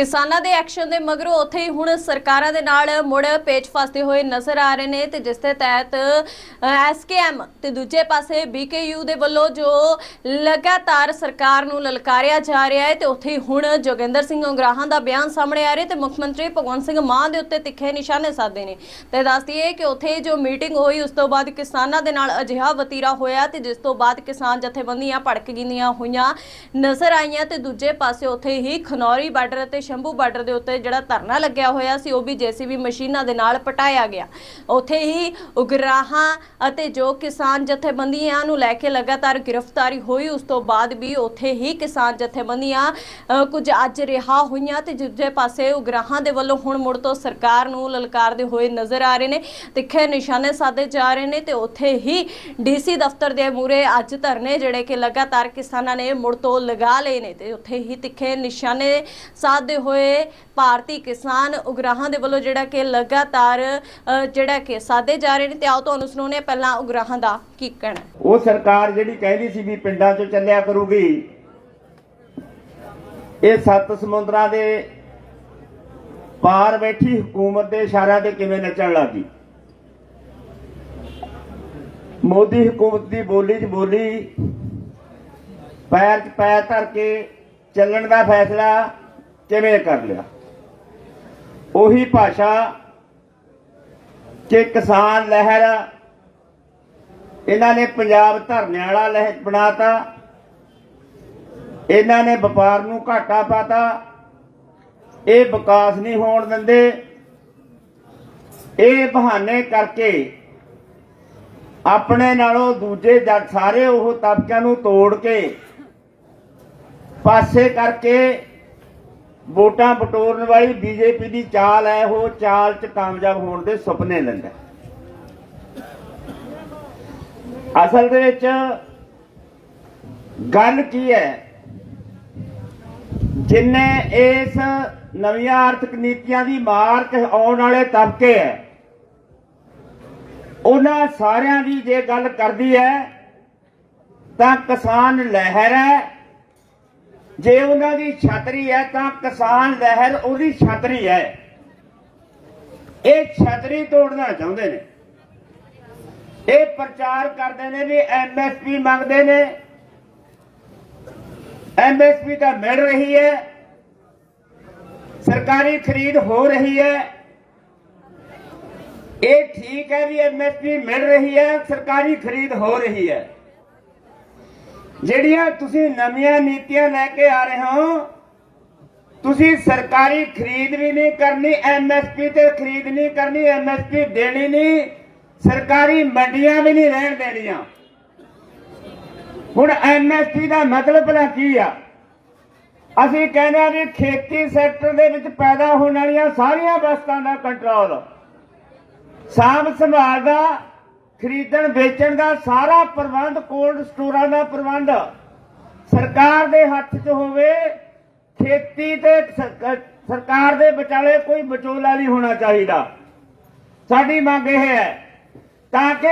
ਕਿਸਾਨਾਂ ਦੇ ਐਕਸ਼ਨ ਦੇ ਮਗਰੋਂ ਉੱਥੇ ਹੀ ਹੁਣ ਸਰਕਾਰਾਂ ਦੇ ਨਾਲ ਮੁੜ ਪੇਚ ਫਸਦੇ ਹੋਏ ਨਜ਼ਰ ਆ ਰਹੇ ਨੇ ਤੇ ਜਿਸ ਦੇ ਤਹਿਤ ਐਸਕੇਐਮ ਤੇ ਦੂਜੇ ਪਾਸੇ ਬੀਕੇਯੂ ਦੇ ਵੱਲੋਂ ਜੋ ਲਗਾਤਾਰ ਸਰਕਾਰ ਨੂੰ ਲਲਕਾਰਿਆ ਜਾ ਰਿਹਾ ਹੈ ਤੇ ਉੱਥੇ ਹੀ ਹੁਣ ਜੋਗਿੰਦਰ ਸਿੰਘ ਉਗਰਾਹਾਂ ਦਾ ਬਿਆਨ ਸਾਹਮਣੇ ਆ ਰਿਹਾ ਤੇ ਮੁੱਖ ਮੰਤਰੀ ਭਗਵੰਤ ਸਿੰਘ ਮਾਨ ਦੇ ਉੱਤੇ ਤਿੱਖੇ ਨਿਸ਼ਾਨੇ ਸਾਧੇ ਨੇ। ਤੇ ਦੱਸਦੀ ਹੈ ਕਿ ਉੱਥੇ ਜੋ ਮੀਟਿੰਗ ਹੋਈ, ਉਸ ਤੋਂ ਬਾਅਦ ਕਿਸਾਨਾਂ ਦੇ ਨਾਲ ਅਜਿਹਾ ਵਤੀਰਾ ਹੋਇਆ ਤੇ ਜਿਸ ਤੋਂ ਬਾਅਦ ਕਿਸਾਨ ਜਥੇਬੰਦੀਆਂ ਭੜਕ ਗਈਆਂ ਹੋਈਆਂ ਨਜ਼ਰ ਆਈਆਂ ਤੇ ਦੂਜੇ ਪਾਸੇ ਉੱਥੇ ਹੀ ਖਨੌਰੀ ਬਾਰਡਰ ਅਤੇ ਸ਼ੰਭੂ ਬਾਰਡਰ ਦੇ ਉੱਤੇ ਜਿਹੜਾ ਧਰਨਾ ਲੱਗਿਆ ਹੋਇਆ ਸੀ, ਉਹ ਵੀ ਜੀਸੀਬੀ ਮਸ਼ੀਨਾਂ ਦੇ ਨਾਲ ਪਟਾਇਆ ਗਿਆ। ਉੱਥੇ ਹੀ ਉਗਰਾਹਾਂ ਅਤੇ ਜੋ ਕਿਸਾਨ ਜਥੇਬੰਦੀਆਂ ਨੂੰ ਲੈ ਕੇ ਲਗਾਤਾਰ ਗ੍ਰਿਫਤਾਰੀ ਹੋਈ, ਉਸ ਤੋਂ ਬਾਅਦ ਵੀ ਉੱਥੇ ਹੀ ਕਿਸਾਨ ਜਥੇਬੰਦੀਆਂ ਕੁਝ ਅੱਜ ਰਿਹਾ ਹੋਈਆਂ ਤੇ ਦੂਜੇ ਪਾਸੇ ਉਗਰਾਹਾਂ ਦੇ ਵੱਲੋਂ ਹੁਣ ਮੁੜ ਤੋਂ ਸਰਕਾਰ ਨੂੰ ਲਲਕਾਰਦੇ ਹੋਏ ਨਜ਼ਰ ਆ ਰਹੇ ਨੇ। ਤਿੱਖੇ ਨਿਸ਼ਾਨੇ ਸਾਧੇ ਜਾ ਰਹੇ ਨੇ ਤੇ ਉੱਥੇ ਹੀ ਡੀਸੀ ਦਫ਼ਤਰ ਦੇ ਮੂਰੇ ਅੱਜ ਧਰਨੇ ਜਿਹੜੇ ਕਿ ਲਗਾਤਾਰ ਕਿਸਾਨਾਂ ਨੇ ਮੁੜ ਤੋਂ ਲਗਾ ਲਏ ਨੇ ਤੇ ਉੱਥੇ ਹੀ ਤਿੱਖੇ ਨਿਸ਼ਾਨੇ ਸਾਧਦੇ ਹੋਏ ਭਾਰਤੀ ਕਿਸਾਨ ਉਗਰਾਹਾਂ ਦੇ ਵੱਲੋਂ ਜਿਹੜਾ ਕਿ ਲਗਾਤਾਰ ਜਿਹੜਾ ਕਿ ਸਾਧੇ ਜਾ ਰਹੇ ਨੇ ਤੇ ਆਓ ਤੁਹਾਨੂੰ ਸੁਣਾਉਂਦੇ ਪਹਿਲਾਂ ਉਗਰਾਹਾਂ ਦਾ ਕੀ ਕਹਿਣਾ। ਉਹ ਸਰਕਾਰ ਜਿਹੜੀ ਕਹਿੰਦੀ ਸੀ ਵੀ ਪਿੰਡਾਂ 'ਚੋਂ ਚੱਲਿਆ ਕਰੂਗੀ, ਇਹ ਸੱਤ ਸਮੁੰਦਰਾਂ ਦੇ ਪਾਰ ਬੈਠੀ ਹਕੂਮਤ ਦੇ ਇਸ਼ਾਰਿਆਂ ਤੇ ਕਿਵੇਂ ਨੱਚਣ ਲੱਗੀ? ਮੋਦੀ ਹਕੂਮਤ ਦੀ ਬੋਲੀ 'ਚ ਬੋਲੀ, ਪੈਰ 'ਚ ਪੈਰ ਧਰ ਕੇ ਚੱਲਣ ਦਾ ਫੈਸਲਾ ਕਿਵੇਂ ਕਰ ਲਿਆ? ਉਹੀ ਭਾਸ਼ਾ ਕਿ ਕਿਸਾਨ ਲਹਿਰ ਇਹਨਾਂ ਨੇ ਪੰਜਾਬ ਧਰਨੇ ਵਾਲਾ ਲਹਿਰ ਬਣਾਤਾ, ਇਹਨਾਂ ਨੇ ਵਪਾਰ ਨੂੰ ਘਾਟਾ ਪਾਤਾ, ਇਹ ਵਿਕਾਸ ਨਹੀਂ ਹੋਣ ਦਿੰਦੇ। ਇਹ ਬਹਾਨੇ ਕਰਕੇ ਆਪਣੇ ਨਾਲੋਂ ਦੂਜੇ ਸਾਰੇ ਉਹ ਤਬਕਿਆਂ ਨੂੰ ਤੋੜ ਕੇ ਪਾਸੇ ਕਰਕੇ ਵੋਟਾਂ ਬਟੋਰਨ ਵਾਲੀ ਬੀਜੇਪੀ ਦੀ ਚਾਲ ਹੈ ਉਹ ਚਾਲ 'ਚ ਕਾਮਯਾਬ ਹੋਣ ਦੇ ਸੁਪਨੇ ਲੈਂਦਾ। ਅਸਲ ਦੇ ਵਿੱਚ ਗੱਲ ਕੀ ਹੈ ਜਿੰਨੇ ਇਸ ਨਵੀਆਂ ਆਰਥਿਕ ਨੀਤੀਆਂ ਦੀ ਮਾਰ ਆਉਣ ਵਾਲੇ ਤਬਕੇ ਹੈ ਉਹਨਾਂ ਸਾਰਿਆਂ ਦੀ ਜੇ ਗੱਲ ਕਰਦੀ ਹੈ ਤਾਂ ਕਿਸਾਨ ਲਹਿਰ ਹੈ ਜੇ ਉਹਨਾਂ ਦੀ ਛਤਰੀ ਹੈ ਤਾਂ ਕਿਸਾਨ ਲਹਿਰ ਉਹਦੀ ਛਤਰੀ ਹੈ। ਇਹ ਛਤਰੀ ਤੋੜਨਾ ਚਾਹੁੰਦੇ ਨੇ। ਇਹ ਪ੍ਰਚਾਰ ਕਰਦੇ ਨੇ ਵੀ ਐਮਐਸਪੀ ਮੰਗਦੇ ਨੇ। ਐਮਐਸਪੀ ਤਾਂ ਮਿਲ ਰਹੀ ਹੈ। ਸਰਕਾਰੀ ਖਰੀਦ ਹੋ ਰਹੀ ਹੈ। ਇਹ ਠੀਕ ਹੈ ਵੀ ਐਮਐਸਪੀ ਮਿਲ ਰਹੀ ਹੈ, ਸਰਕਾਰੀ ਖਰੀਦ ਹੋ ਰਹੀ ਹੈ। ਜਿਹੜੀਆਂ ਤੁਸੀਂ ਨਵੀਆਂ ਨੀਤੀਆਂ ਲੈ ਕੇ ਆ ਰਹੇ ਹੋ, ਤੁਸੀਂ ਸਰਕਾਰੀ ਖਰੀਦ ਵੀ ਨਹੀਂ ਕਰਨੀ ਐਮਐਸਪੀ ਤੇ ਖਰੀਦ ਨਹੀਂ ਕਰਨੀ ਐਮਐਸਪੀ ਦੇਣੀ ਨਹੀਂ, ਸਰਕਾਰੀ ਮੰਡੀਆਂ ਵੀ ਨਹੀਂ ਰਹਿਣ ਦੇਣੀਆਂ। ਹੁਣ ਐਮਐਸਪੀ ਦਾ ਮਤਲਬ ਭਲਾ ਕੀ ਆ? ਅਸੀਂ ਕਹਿੰਦੇ ਆ ਵੀ ਖੇਤੀ ਸੈਕਟਰ ਦੇ ਵਿੱਚ ਪੈਦਾ ਹੋਣ ਵਾਲੀਆਂ ਸਾਰੀਆਂ ਵਸਤਾਂ ਦਾ ਕੰਟਰੋਲ, ਸਾਂਭ ਸੰਭਾਲ ਦਾ ਖਰੀਦਣ, ਵੇਚਣ ਦਾ ਸਾਰਾ ਪ੍ਰਬੰਧ ਕੋਲਡ ਸਟੋਰਾਂ ਦਾ ਪ੍ਰਬੰਧ। ਸਰਕਾਰ ਦੇ ਹੱਥ 'ਚ ਹੋਵੇ, ਖੇਤੀ ਤੇ ਸਰਕਾਰ ਦੇ ਵਿਚਾਲੇ ਕੋਈ ਵਿਚੋਲਾ ਨਹੀਂ ਹੋਣਾ ਚਾਹੀਦਾ। ਸਾਡੀ ਮੰਗ ਇਹ ਹੈ, ਤਾਂ ਕਿ